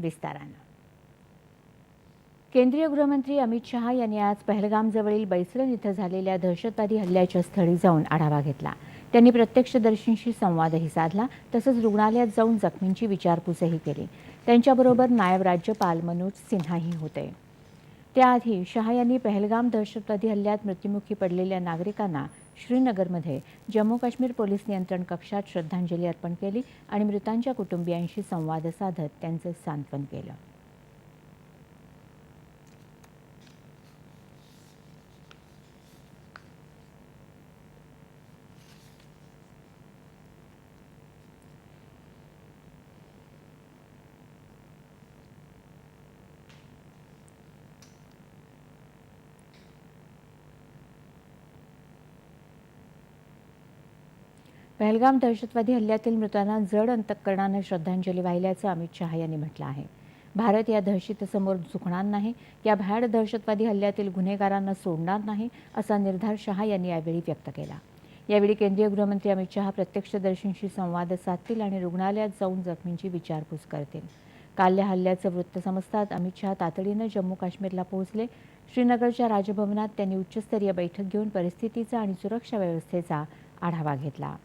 विस्तारानं. केंद्रीय गृहमंत्री अमित शहा यांनी आज पहलगामजवळील बैसरन इथं झालेल्या दहशतवादी हल्ल्याच्या स्थळी जाऊन आढावा घेतला. त्यांनी प्रत्यक्षदर्शींशी संवादही साधला तसंच रुग्णालयात जाऊन जखमींची विचारपूसही केली. त्यांच्याबरोबर नायब राज्यपाल मनोज सिन्हाही होते. त्याआधी शहा यांनी पहलगाम दहशतवादी हल्ल्यात मृत्युमुखी पडलेल्या नागरिकांना श्रीनगरमध्ये जम्मू काश्मीर पोलीस नियंत्रण कक्षात श्रद्धांजली अर्पण केली आणि मृतांच्या कुटुंबियांशी संवाद साधत त्यांचं सांत्वन केलं. पहलगाम दहशतवादी हल्ल्यातील मृतांना जड अंतकरणानं श्रद्धांजली वाहिल्याचं अमित शहा यांनी म्हटलं आहे. भारत या दहशतीसमोर झुकणार नाही या भयाड दहशतवादी हल्ल्यातील गुन्हेगारांना सोडणार नाही असा निर्धार शहा यांनी यावेळी व्यक्त केला. यावेळी केंद्रीय गृहमंत्री अमित शहा प्रत्यक्षदर्शींशी संवाद साधतील आणि रुग्णालयात जाऊन जखमींची विचारपूस करतील. काल या हल्ल्याचं वृत्त समजतात अमित शहा तातडीनं जम्मू काश्मीरला पोहोचले. श्रीनगरच्या राजभवनात त्यांनी उच्चस्तरीय बैठक घेऊन परिस्थितीचा आणि सुरक्षा व्यवस्थेचा आढावा घेतला.